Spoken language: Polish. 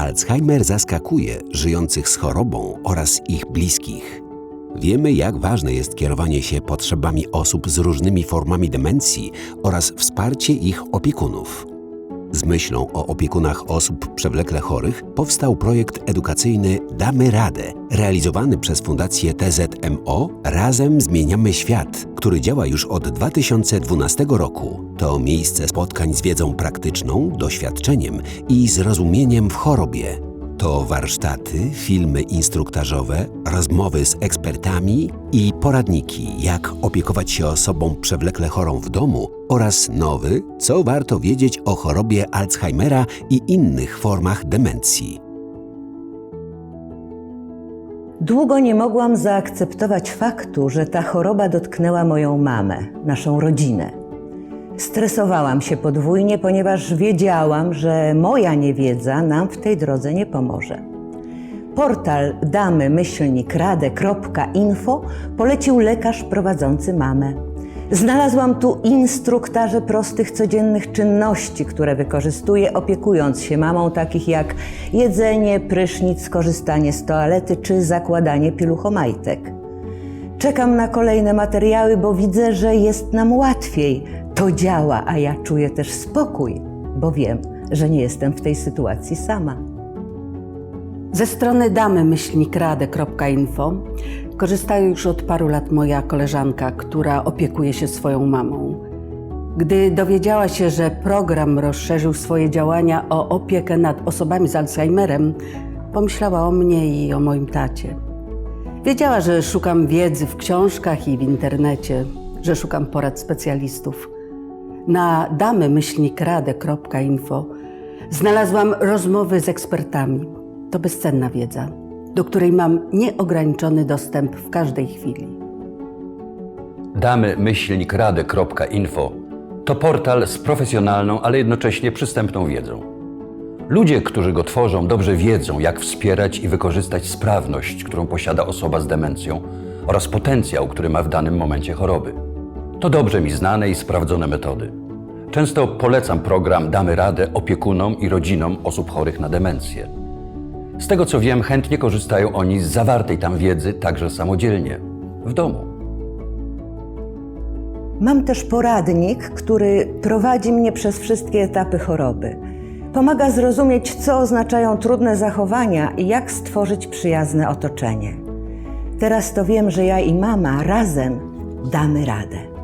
Alzheimer zaskakuje żyjących z chorobą oraz ich bliskich. Wiemy, jak ważne jest kierowanie się potrzebami osób z różnymi formami demencji oraz wsparcie ich opiekunów. Z myślą o opiekunach osób przewlekle chorych powstał projekt edukacyjny Damy Radę, realizowany przez Fundację TZMO Razem Zmieniamy Świat, który działa już od 2012 roku. To miejsce spotkań z wiedzą praktyczną, doświadczeniem i zrozumieniem w chorobie. To warsztaty, filmy instruktażowe, rozmowy z ekspertami i poradniki, jak opiekować się osobą przewlekle chorą w domu oraz nowy, co warto wiedzieć o chorobie Alzheimera i innych formach demencji. Długo nie mogłam zaakceptować faktu, że ta choroba dotknęła moją mamę, naszą rodzinę. Stresowałam się podwójnie, ponieważ wiedziałam, że moja niewiedza nam w tej drodze nie pomoże. Portal damy-rade.info polecił lekarz prowadzący mamę. Znalazłam tu instruktaże prostych codziennych czynności, które wykorzystuję opiekując się mamą, takich jak jedzenie, prysznic, korzystanie z toalety czy zakładanie piluchomajtek. Czekam na kolejne materiały, bo widzę, że jest nam łatwiej. To działa, a ja czuję też spokój, bo wiem, że nie jestem w tej sytuacji sama. Ze strony damy-rade.info korzystaje już od paru lat moja koleżanka, która opiekuje się swoją mamą. Gdy dowiedziała się, że program rozszerzył swoje działania o opiekę nad osobami z Alzheimerem, pomyślała o mnie i o moim tacie. Wiedziała, że szukam wiedzy w książkach i w internecie, że szukam porad specjalistów. Na damy-rade.info znalazłam rozmowy z ekspertami. To bezcenna wiedza, do której mam nieograniczony dostęp w każdej chwili. damy-rade.info to portal z profesjonalną, ale jednocześnie przystępną wiedzą. Ludzie, którzy go tworzą, dobrze wiedzą, jak wspierać i wykorzystać sprawność, którą posiada osoba z demencją oraz potencjał, który ma w danym momencie choroby. To dobrze mi znane i sprawdzone metody. Często polecam program Damy Radę opiekunom i rodzinom osób chorych na demencję. Z tego co wiem, chętnie korzystają oni z zawartej tam wiedzy także samodzielnie, w domu. Mam też poradnik, który prowadzi mnie przez wszystkie etapy choroby. Pomaga zrozumieć, co oznaczają trudne zachowania i jak stworzyć przyjazne otoczenie. Teraz to wiem, że ja i mama razem damy radę.